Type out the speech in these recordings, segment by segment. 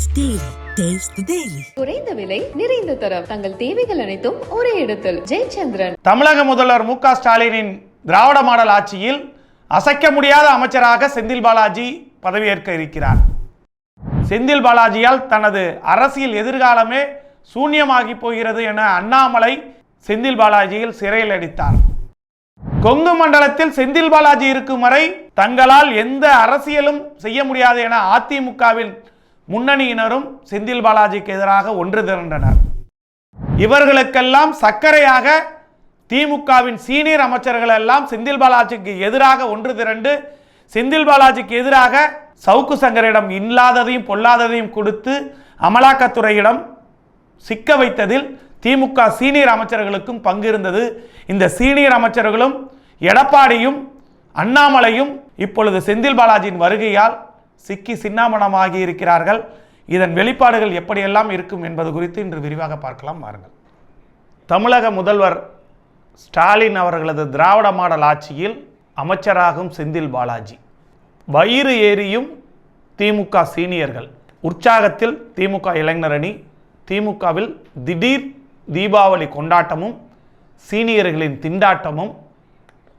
The Daily. குறைந்த விலை நிறைந்த தரம். தங்கள் தேவைகள் அனைத்தும் ஒரே இடத்தில். ஜெயச்சந்திரன். தமிழக முதல்வர் மு க ஸ்டாலினின் திராவிட மாடல் ஆட்சியில் அசைக்க முடியாத அமைச்சராக செந்தில் பாலாஜி பதவியேற்க இருக்கிறார். செந்தில் பாலாஜியால் தனது அரசியல் எதிர்காலமே சூன்யமாகி போகிறது என அண்ணாமலை செந்தில் பாலாஜியில் சிறையில் அடித்தார். கொங்கு மண்டலத்தில் செந்தில் பாலாஜி இருக்கும் வரை தங்களால் எந்த அரசியலும் செய்ய முடியாது என அதிமுகவின் முன்னணியினரும் செந்தில் பாலாஜிக்கு எதிராக ஒன்று திரண்டனர். இவர்களுக்கெல்லாம் சர்க்கரையாக திமுகவின் சீனியர் அமைச்சர்கள் எல்லாம் செந்தில் பாலாஜிக்கு எதிராக ஒன்று திரண்டு செந்தில் பாலாஜிக்கு எதிராக சவுக்கு சங்கரிடம் இல்லாததையும் பொல்லாததையும் கொடுத்து அமலாக்கத்துறையிடம் சிக்க வைத்ததில் திமுக சீனியர் அமைச்சர்களுக்கும் பங்கு இருந்தது. இந்த சீனியர் அமைச்சர்களும் எடப்பாடியும் அண்ணாமலையும் இப்பொழுது செந்தில் பாலாஜியின் வருகையால் சிக்கி சின்னாமணமாகி இருக்கிறார்கள். இதன் வெளிப்பாடுகள் எப்படியெல்லாம் இருக்கும் என்பது குறித்து இன்று விரிவாக பார்க்கலாம். வாருங்கள். தமிழக முதல்வர் ஸ்டாலின் அவர்களது திராவிட மாடல் ஆட்சியில் அமைச்சராகும் செந்தில் பாலாஜி. வயிறு ஏறியும் திமுக சீனியர்கள். உற்சாகத்தில் திமுக இளைஞரணி திமுகவில் திடீர் தீபாவளி கொண்டாட்டமும் சீனியர்களின் திண்டாட்டமும்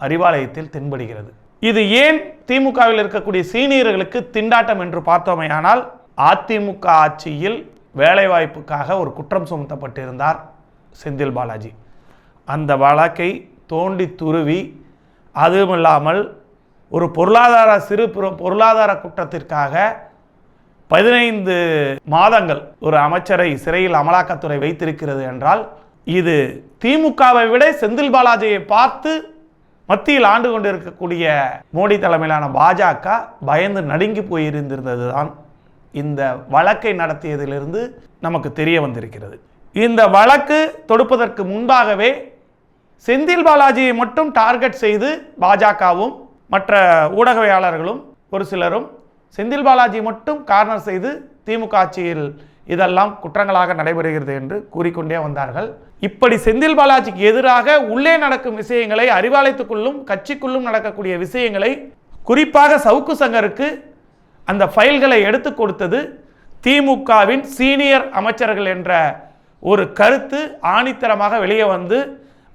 அறிவாலயத்தில் தென்படுகிறது. இது ஏன் திமுகவில் இருக்கக்கூடிய சீனியர்களுக்கு திண்டாட்டம் என்று பார்த்தோமையானால் அதிமுக ஆட்சியில் வேலைவாய்ப்புக்காக ஒரு குற்றம் சுமத்தப்பட்டிருந்தார் செந்தில் பாலாஜி. அந்த வழக்கை தோண்டி துருவி அதுவுமில்லாமல் ஒரு பொருளாதார சிறு பொருளாதார குற்றத்திற்காக பதினைந்து மாதங்கள் ஒரு அமைச்சரை சிறையில் அமலாக்கத்துறை வைத்திருக்கிறது என்றால் இது திமுகவை விட செந்தில் பாலாஜியை பார்த்து மத்தியில் ஆண்டு கொண்டிருக்கக்கூடிய மோடி தலைமையிலான பாஜக பயந்து நடுங்கி போயிருந்திருந்தது தான் இந்த வழக்கை நடத்தியதிலிருந்து நமக்கு தெரிய வந்திருக்கிறது. இந்த வழக்கு தொடுப்பதற்கு முன்பாகவே செந்தில் பாலாஜியை மட்டும் டார்கெட் செய்து பாஜகவும் மற்ற ஊடகவியாளர்களும் ஒரு சிலரும் செந்தில் பாலாஜி மட்டும் கார்னர் செய்து திமுக ஆட்சியில் இதெல்லாம் குற்றங்களாக நடைபெறுகிறது என்று கூறிக்கொண்டே வந்தார்கள். இப்படி செந்தில் பாலாஜிக்கு எதிராக உள்ளே நடக்கும் விஷயங்களை அறிவாலயத்துக்குள்ளும் கட்சிக்குள்ளும் நடக்கக்கூடிய விஷயங்களை குறிப்பாக சவுக்கு சங்கருக்கு அந்த ஃபைல்களை எடுத்து கொடுத்தது திமுகவின் சீனியர் அமைச்சர்கள் என்ற ஒரு கருத்து ஆணித்தரமாக வெளியே வந்து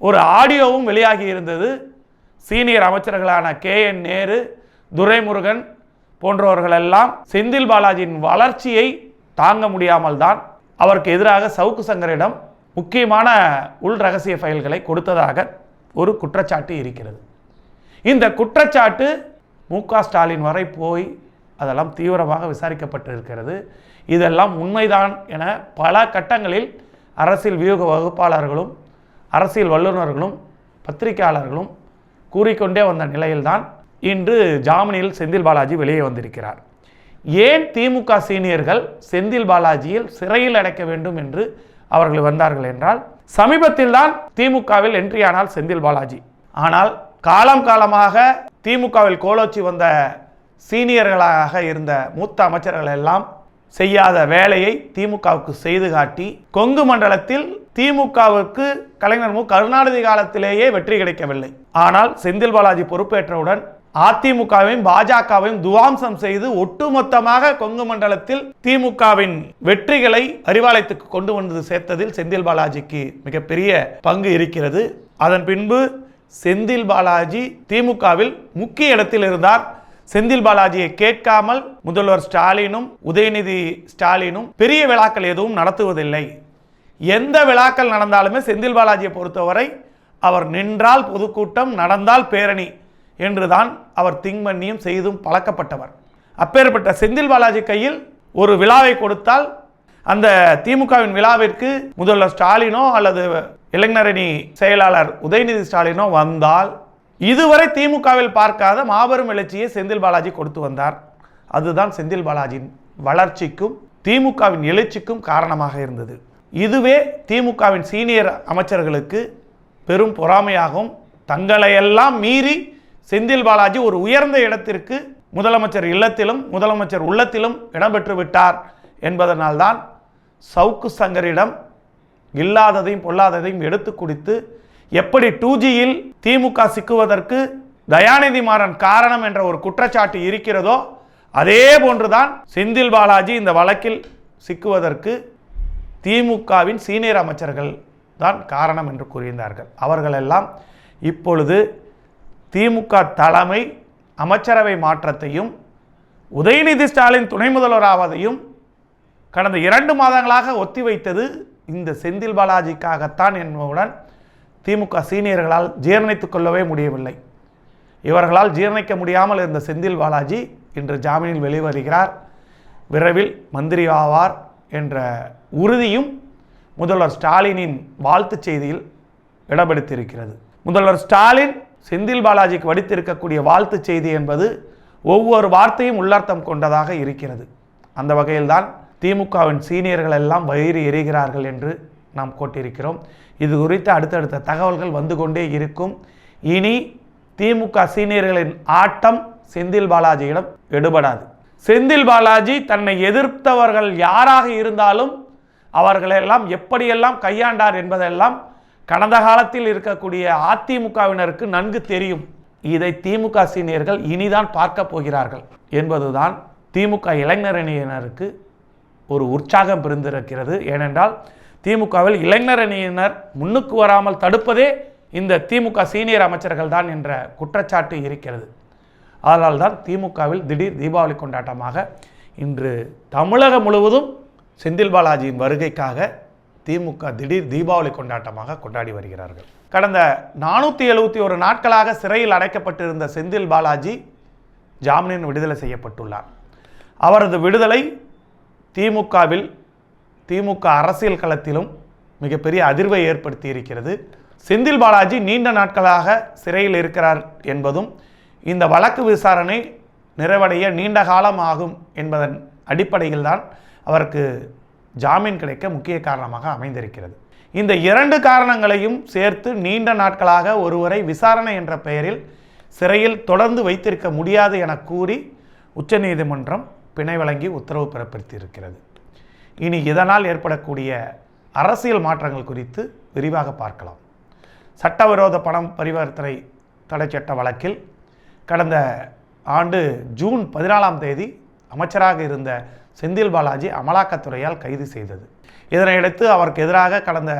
ஒரு ஆடியோவும் வெளியாகி இருந்தது. சீனியர் அமைச்சர்களான கே என் நேரு துரைமுருகன் போன்றவர்களெல்லாம் செந்தில் பாலாஜியின் வளர்ச்சியை தாங்க முடியாமல் தான் அவருக்கு எதிராக சவுக்கு சங்கரிடம் முக்கியமான உள் ரகசிய ஃபைல்களை கொடுத்ததாக ஒரு குற்றச்சாட்டு இருக்கிறது. இந்த குற்றச்சாட்டு மு ஸ்டாலின் வரை போய் அதெல்லாம் தீவிரமாக விசாரிக்கப்பட்டிருக்கிறது. இதெல்லாம் உண்மைதான் என பல கட்டங்களில் அரசியல் வியூக வகுப்பாளர்களும் அரசியல் வல்லுநர்களும் பத்திரிகையாளர்களும் கூறிக்கொண்டே வந்த நிலையில்தான் இன்று ஜாமீனில் செந்தில் பாலாஜி வெளியே வந்திருக்கிறார். ஏன் திமுக சீனியர்கள் செந்தில் பாலாஜியில் சிறையில் அடைக்க வேண்டும் என்று அவர்கள் வந்தார்கள் என்றால் சமீபத்தில் தான் திமுகவில் என்ட்ரி செந்தில் பாலாஜி. ஆனால் காலம் காலமாக திமுகவில் கோலோச்சி வந்த சீனியர்களாக இருந்த மூத்த அமைச்சர்கள் எல்லாம் செய்யாத வேலையை திமுகவுக்கு செய்து காட்டி கொங்கு மண்டலத்தில் திமுகவுக்கு கலைஞர் மு. கருணாநிதி காலத்திலேயே வெற்றி கிடைக்கவில்லை. ஆனால் செந்தில் பாலாஜி பொறுப்பேற்றவுடன் அதிமுகவையும் பாஜகவையும் துவாம்சம் செய்து ஒட்டுமொத்தமாக கொங்கு மண்டலத்தில் திமுகவின் வெற்றிகளை அறிவாலயத்துக்கு கொண்டு வந்து சேர்த்ததில் செந்தில் பாலாஜிக்கு மிகப்பெரிய பங்கு இருக்கிறது. அதன் பின்பு செந்தில் பாலாஜி திமுகவில் முக்கிய இடத்தில் இருந்தார். செந்தில் பாலாஜியை கேட்காமல் முதல்வர் ஸ்டாலினும் உதயநிதி ஸ்டாலினும் பெரிய விழாக்கள் எதுவும் நடத்துவதில்லை. எந்த விழாக்கள் நடந்தாலுமே செந்தில் பாலாஜியை பொறுத்தவரை அவர் நின்றால் பொதுக்கூட்டம் நடந்தால் பேரணி. என்றுதான் அவர் திங்மண்ணியும் செய்தும் பழக்கப்பட்டவர். அப்பேற்பட்ட செந்தில் பாலாஜி கையில் ஒரு விழாவை கொடுத்தால் அந்த திமுகவின் விழாவிற்கு முதல்வர் ஸ்டாலினோ அல்லது இளைஞரணி செயலாளர் உதயநிதி ஸ்டாலினோ வந்தால் இதுவரை திமுகவில் பார்க்காத மாபெரும் எழுச்சியை செந்தில் பாலாஜி கொடுத்து வந்தார். அதுதான் செந்தில் பாலாஜியின் வளர்ச்சிக்கும் திமுகவின் எழுச்சிக்கும் காரணமாக இருந்தது. இதுவே திமுகவின் சீனியர் அமைச்சர்களுக்கு பெரும் பொறாமையாகும் தங்களையெல்லாம் மீறி செந்தில் பாலாஜி ஒரு உயர்ந்த இடத்திற்கு முதலமைச்சர் இல்லத்திலும் முதலமைச்சர் உள்ளத்திலும் இடம்பெற்று விட்டார் என்பதனால்தான் சவுக்கு சங்கரிடம் இல்லாததையும் பொல்லாததையும் எடுத்து குடித்து எப்படி டூஜியில் திமுக சிக்குவதற்கு தயாநிதி மாறன் காரணம் என்ற ஒரு குற்றச்சாட்டு இருக்கிறதோ அதே போன்றுதான் செந்தில் பாலாஜி இந்த வழக்கில் சிக்குவதற்கு திமுகவின் சீனியர் அமைச்சர்கள் தான் காரணம் என்று கூறியிருந்தார்கள். அவர்களெல்லாம் இப்பொழுது திமுக தலைமை அமைச்சரவை மாற்றத்தையும் உதயநிதி ஸ்டாலின் துணை முதல்வராவதையும் கடந்த இரண்டு மாதங்களாக ஒத்திவைத்தது இந்த செந்தில் பாலாஜிக்காகத்தான் என்பதுடன் திமுக சீனியர்களால் ஜீரணித்துக் கொள்ளவே முடியவில்லை. இவர்களால் ஜீரணிக்க முடியாமல் இருந்த செந்தில் பாலாஜி இன்று ஜாமீனில் வெளிவருகிறார். விரைவில் மந்திரி ஆவார் என்ற உறுதியும் முதல்வர் ஸ்டாலினின் வாழ்த்துச் செய்தியில் இடம்பெடுத்திருக்கிறது முதல்வர் ஸ்டாலின் செந்தில் பாலாஜிக்கு வடித்திருக்கக்கூடிய வாழ்த்து செய்தி என்பது ஒவ்வொரு வார்த்தையும் உள்ளர்த்தம் கொண்டதாக இருக்கிறது. அந்த வகையில்தான் திமுகவின் சீனியர்கள் எல்லாம் வயிறு எறிகிறார்கள் என்று நாம் கோட்டிருக்கிறோம் இது குறித்து அடுத்தடுத்த தகவல்கள் வந்து கொண்டே இருக்கும். இனி திமுக சீனியர்களின் ஆட்டம் செந்தில் பாலாஜியிடம் எடுபடாது. செந்தில் பாலாஜி தன்னை எதிர்த்தவர்கள் யாராக இருந்தாலும் அவர்களெல்லாம் எப்படியெல்லாம் கையாண்டார் என்பதெல்லாம் கடந்த காலத்தில் இருக்கக்கூடிய அதிமுகவினருக்கு நன்கு தெரியும். இதை திமுக சீனியர்கள் இனிதான் பார்க்க போகிறார்கள் என்பதுதான் திமுக இளைஞரணியினருக்கு ஒரு உற்சாகம் பிரிந்திருக்கிறது. ஏனென்றால் திமுகவில் இளைஞரணியினர் முன்னுக்கு வராமல் தடுப்பதே இந்த திமுக சீனியர் அமைச்சர்கள் தான் என்ற குற்றச்சாட்டு இருக்கிறது. அதனால் தான் திமுகவில் திடீர் தீபாவளி கொண்டாட்டமாக இன்று தமிழகம் முழுவதும் செந்தில் பாலாஜியின் வருகைக்காக திமுக திடீர் தீபாவளி கொண்டாட்டமாக கொண்டாடி வருகிறார்கள். கடந்த நானூற்றி எழுபத்தி ஒரு நாட்களாக சிறையில் அடைக்கப்பட்டிருந்த செந்தில் பாலாஜி ஜாமீனின் விடுதலை செய்யப்பட்டுள்ளார். அவரது விடுதலை திமுகவில் திமுக அரசியல் களத்திலும் மிகப்பெரிய அதிர்வை ஏற்படுத்தி இருக்கிறது செந்தில் பாலாஜி நீண்ட நாட்களாக சிறையில் இருக்கிறார் என்பதும் இந்த வழக்கு விசாரணை நிறைவடைய நீண்ட காலம் ஆகும் என்பதன் அடிப்படையில்தான் அவருக்கு ஜாமீன் கிடைக்க முக்கிய காரணமாக அமைந்திருக்கிறது. இந்த இரண்டு காரணங்களையும் சேர்த்து நீண்ட நாட்களாக ஒருவரை விசாரணை என்ற பெயரில் சிறையில் தொடர்ந்து வைத்திருக்க முடியாது என கூறி உச்சநீதிமன்றம் பிணை வழங்கி உத்தரவு பிறப்பித்திருக்கிறது. இனி இதனால் ஏற்படக்கூடிய அரசியல் மாற்றங்கள் குறித்து விரிவாக பார்க்கலாம். சட்டவிரோத பணம் பரிவர்த்தனை தடை சட்ட வழக்கில் கடந்த ஆண்டு ஜூன் பதினாலாம் தேதி அமைச்சராக இருந்த செந்தில் பாலாஜி அமலாக்கத்துறையால் கைது செய்தது. இதனையடுத்து அவருக்கு எதிராக கடந்த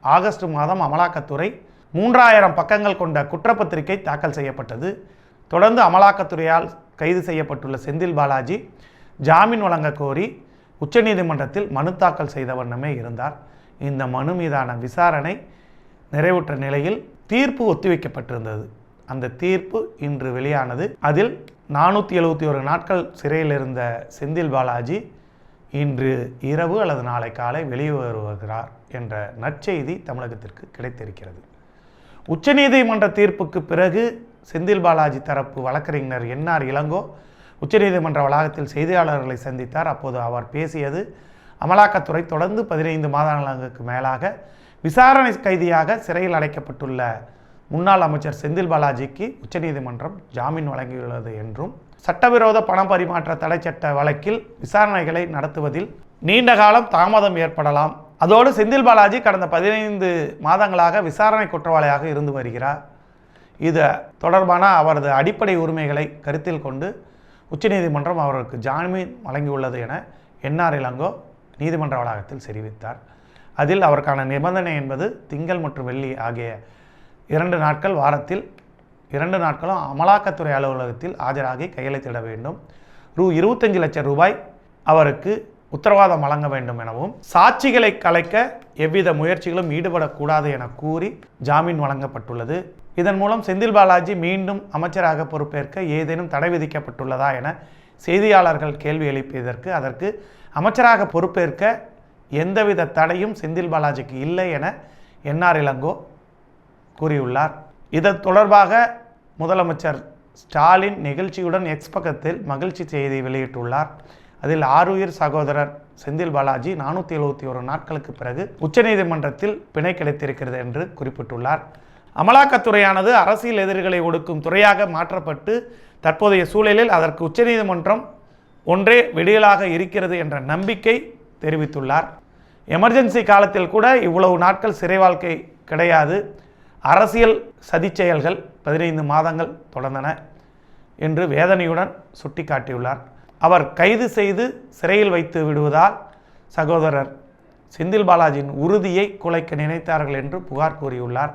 ஆகஸ்ட் மாதம் அமலாக்கத்துறை மூன்றாயிரம் பக்கங்கள் கொண்ட குற்றப்பத்திரிகை தாக்கல் செய்யப்பட்டது. தொடர்ந்து அமலாக்கத்துறையால் கைது செய்யப்பட்டுள்ள செந்தில் பாலாஜி ஜாமீன் வழங்க கோரி உச்சநீதிமன்றத்தில் மனு தாக்கல் செய்த வண்ணமே இருந்தார். இந்த மனு மீதான விசாரணை நிறைவுற்ற நிலையில் தீர்ப்பு ஒத்திவைக்கப்பட்டிருந்தது. அந்த தீர்ப்பு இன்று வெளியானது. அதில் நானூற்றி எழுபத்தி ஒரு நாட்கள் சிறையில் இருந்த செந்தில் பாலாஜி இன்று இரவு அல்லது நாளை காலை வெளியே வருகிறார் என்ற நற்செய்தி தமிழகத்திற்கு கிடைத்திருக்கிறது. உச்சநீதிமன்ற தீர்ப்புக்கு பிறகு செந்தில் பாலாஜி தரப்பு வழக்கறிஞர் என்ஆர் இளங்கோ உச்சநீதிமன்ற வளாகத்தில் செய்தியாளர்களை சந்தித்தார். அப்போது அவர் பேசியது அமலாக்கத்துறை தொடர்ந்து பதினைந்து மாதங்களுக்கு மேலாக விசாரணை கைதியாக சிறையில் அடைக்கப்பட்டுள்ள முன்னாள் அமைச்சர் செந்தில் பாலாஜிக்கு உச்சநீதிமன்றம் ஜாமீன் வழங்கியுள்ளது என்றும் சட்டவிரோத பண பரிமாற்ற தடை சட்ட வழக்கில் விசாரணைகளை நடத்துவதில் நீண்ட காலம் தாமதம் ஏற்படலாம். அதோடு செந்தில் பாலாஜி கடந்த பதினைந்து மாதங்களாக விசாரணை குற்றவாளியாக இருந்து வருகிறார். இது தொடர்பான அவரது அடிப்படை உரிமைகளை கருத்தில் கொண்டு உச்சநீதிமன்றம் அவருக்கு ஜாமீன் வழங்கியுள்ளது என என்ஆர் இளங்கோ நீதிமன்ற வளாகத்தில் தெரிவித்தார். அதில் அவருக்கான நிபந்தனை என்பது திங்கள் மற்றும் வெள்ளி ஆகிய இரண்டு நாட்கள் வாரத்தில் இரண்டு நாட்களும் அமலாக்கத்துறை அலுவலகத்தில் ஆஜராகி கையெழுத்திட வேண்டும். ரூ இருபத்தஞ்சு லட்சம் ரூபாய் அவருக்கு உத்தரவாதம் வழங்க வேண்டும் எனவும் சாட்சிகளை கலைக்க எவ்வித முயற்சிகளும் ஈடுபடக்கூடாது என கூறி ஜாமீன் வழங்கப்பட்டுள்ளது. இதன் மூலம் செந்தில் பாலாஜி மீண்டும் அமைச்சராக பொறுப்பேற்க ஏதேனும் தடை விதிக்கப்பட்டுள்ளதா என செய்தியாளர்கள் கேள்வி எழுப்பியதற்கு அதற்கு அமைச்சராக பொறுப்பேற்க எந்தவித தடையும் செந்தில் பாலாஜிக்கு இல்லை என என்ஆர் இளங்கோ கூறியுள்ளார். இதன் தொடர்பாக முதலமைச்சர் ஸ்டாலின் நிகழ்ச்சியுடன் எக்ஸ் பக்கத்தில் மகிழ்ச்சி செய்தி வெளியிட்டுள்ளார். அதில் ஆருயிர் சகோதரர் செந்தில் பாலாஜி நானூற்றி எழுபத்தி ஒரு நாட்களுக்கு பிறகு உச்சநீதிமன்றத்தில் பிணை கிடைத்திருக்கிறது என்று குறிப்பிட்டுள்ளார். அமலாக்கத்துறையானது அரசியல் எதிரிகளை ஒடுக்கும் துறையாக மாற்றப்பட்டு தற்போதைய சூழலில் அதற்கு உச்சநீதிமன்றம் ஒன்றே விடியலாக இருக்கிறது என்ற நம்பிக்கை தெரிவித்துள்ளார். எமர்ஜென்சி காலத்தில் கூட இவ்வளவு நாட்கள் சிறை வாழ்க்கை கிடையாது. அரசியல் சதிச் செயல்கள் பதினைந்து மாதங்கள் தொடர்ந்தன என்று வேதனையுடன் சுட்டிக்காட்டியுள்ளார். அவர் கைது செய்து சிறையில் வைத்து விடுவதால் சகோதரர் செந்தில் பாலாஜியின் உறுதியை குலைக்க நினைத்தார்கள் என்று புகார் கூறியுள்ளார்.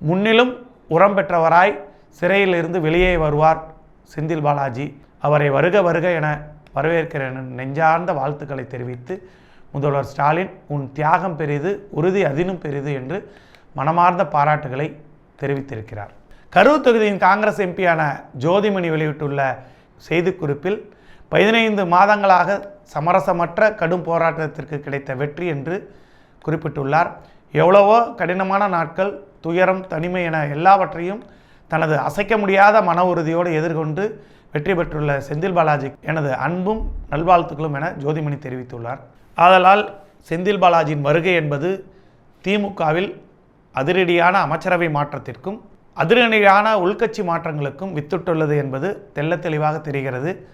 முன்னிலும் உரம் பெற்றவராய் சிறையிலிருந்து வெளியே வருவார் செந்தில் பாலாஜி. அவரை வருக வருக என வரவேற்கிற நெஞ்சார்ந்த வாழ்த்துக்களை தெரிவித்து முதல்வர் ஸ்டாலின் உன் தியாகம் பெரிது உறுதி அதினும் பெரிது என்று மனமார்ந்த பாராட்டுகளை தெரிவித்திருக்கிறார். கரூர் தொகுதியின் காங்கிரஸ் எம்பியான ஜோதிமணி வெளியிட்டுள்ள செய்திக்குறிப்பில் பதினைந்து மாதங்களாக சமரசமற்ற கடும் போராட்டத்திற்கு கிடைத்த வெற்றி என்று குறிப்பிட்டுள்ளார். எவ்வளவோ கடினமான நாட்கள் துயரம் தனிமை என எல்லாவற்றையும் தனது அசைக்க முடியாத மன உறுதியோடு எதிர்கொண்டு வெற்றி பெற்றுள்ள செந்தில் பாலாஜி எனது அன்பும் நல்வாழ்த்துக்களும் என ஜோதிமணி தெரிவித்துள்ளார். ஆதலால் செந்தில் பாலாஜியின் வருகை என்பது திமுகவில் அதிரடியான அமைச்சரவை மாற்றத்திற்கும் அதிரடியான உள்கட்சி மாற்றங்களுக்கும் வித்துட்டுள்ளது என்பது தெல்ல தெளிவாக தெரிகிறது.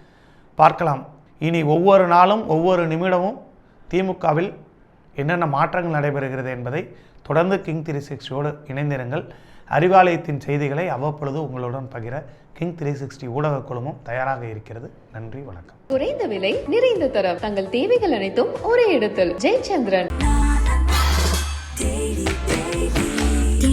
பார்க்கலாம். இனி ஒவ்வொரு நாளும் ஒவ்வொரு நிமிடமும் திமுகவில் என்னென்ன மாற்றங்கள் நடைபெறுகிறது என்பதை தொடர்ந்து கிங் த்ரீ சிக்ஸ்டியோடு இணைந்திருங்கள். அறிவாலயத்தின் செய்திகளை அவ்வப்பொழுது உங்களுடன் பகிர கிங் த்ரீ சிக்ஸ்டி ஊடக குழுமம் தயாராக இருக்கிறது. நன்றி வணக்கம். குறைந்த விலை நிறைந்த தரம். தங்கள் தேவைகள் அனைத்தும் ஒரே இடத்தில். ஜெயச்சந்திரன்.